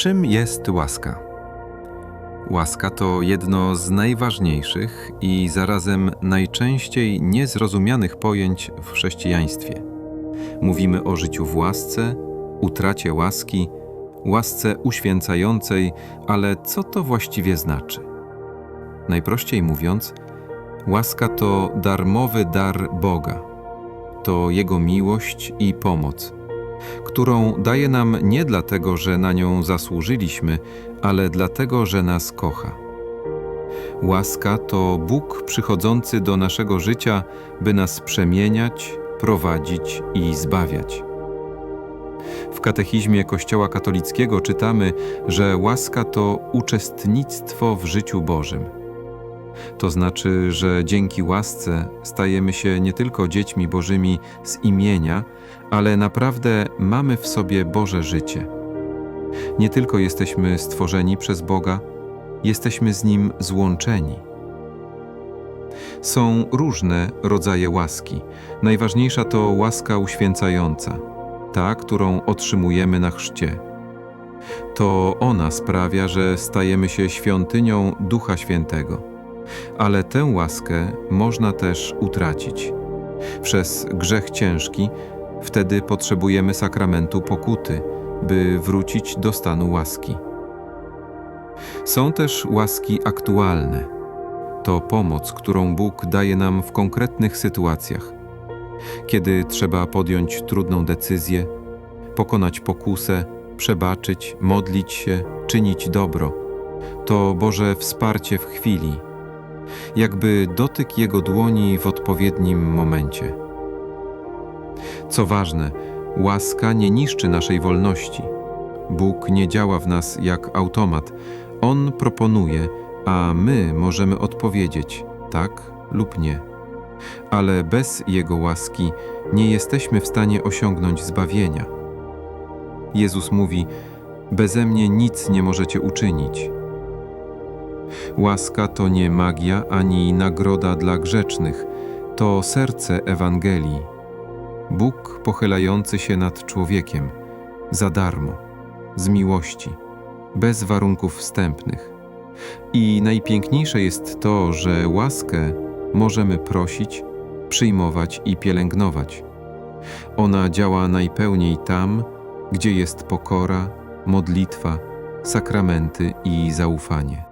Czym jest łaska? Łaska to jedno z najważniejszych i zarazem najczęściej niezrozumianych pojęć w chrześcijaństwie. Mówimy o życiu w łasce, utracie łaski, łasce uświęcającej, ale co to właściwie znaczy? Najprościej mówiąc, łaska to darmowy dar Boga. To Jego miłość i pomoc którą daje nam nie dlatego, że na nią zasłużyliśmy, ale dlatego, że nas kocha. Łaska to Bóg przychodzący do naszego życia, by nas przemieniać, prowadzić i zbawiać. W katechizmie Kościoła katolickiego czytamy, że łaska to uczestnictwo w życiu Bożym. To znaczy, że dzięki łasce stajemy się nie tylko dziećmi Bożymi z imienia, ale naprawdę mamy w sobie Boże życie. Nie tylko jesteśmy stworzeni przez Boga, jesteśmy z Nim złączeni. Są różne rodzaje łaski. Najważniejsza to łaska uświęcająca, ta, którą otrzymujemy na chrzcie. To ona sprawia, że stajemy się świątynią Ducha Świętego. Ale tę łaskę można też utracić. Przez grzech ciężki Wtedy potrzebujemy sakramentu pokuty, by wrócić do stanu łaski. Są też łaski aktualne. To pomoc, którą Bóg daje nam w konkretnych sytuacjach. Kiedy trzeba podjąć trudną decyzję, pokonać pokusę, przebaczyć, modlić się, czynić dobro, to Boże wsparcie w chwili, jakby dotyk Jego dłoni w odpowiednim momencie. Co ważne, łaska nie niszczy naszej wolności. Bóg nie działa w nas jak automat. On proponuje, a my możemy odpowiedzieć tak lub nie. Ale bez Jego łaski nie jesteśmy w stanie osiągnąć zbawienia. Jezus mówi: Beze mnie nic nie możecie uczynić. Łaska to nie magia ani nagroda dla grzecznych, to serce Ewangelii. Bóg pochylający się nad człowiekiem, za darmo, z miłości, bez warunków wstępnych. I najpiękniejsze jest to, że łaskę możemy prosić, przyjmować i pielęgnować. Ona działa najpełniej tam, gdzie jest pokora, modlitwa, sakramenty i zaufanie.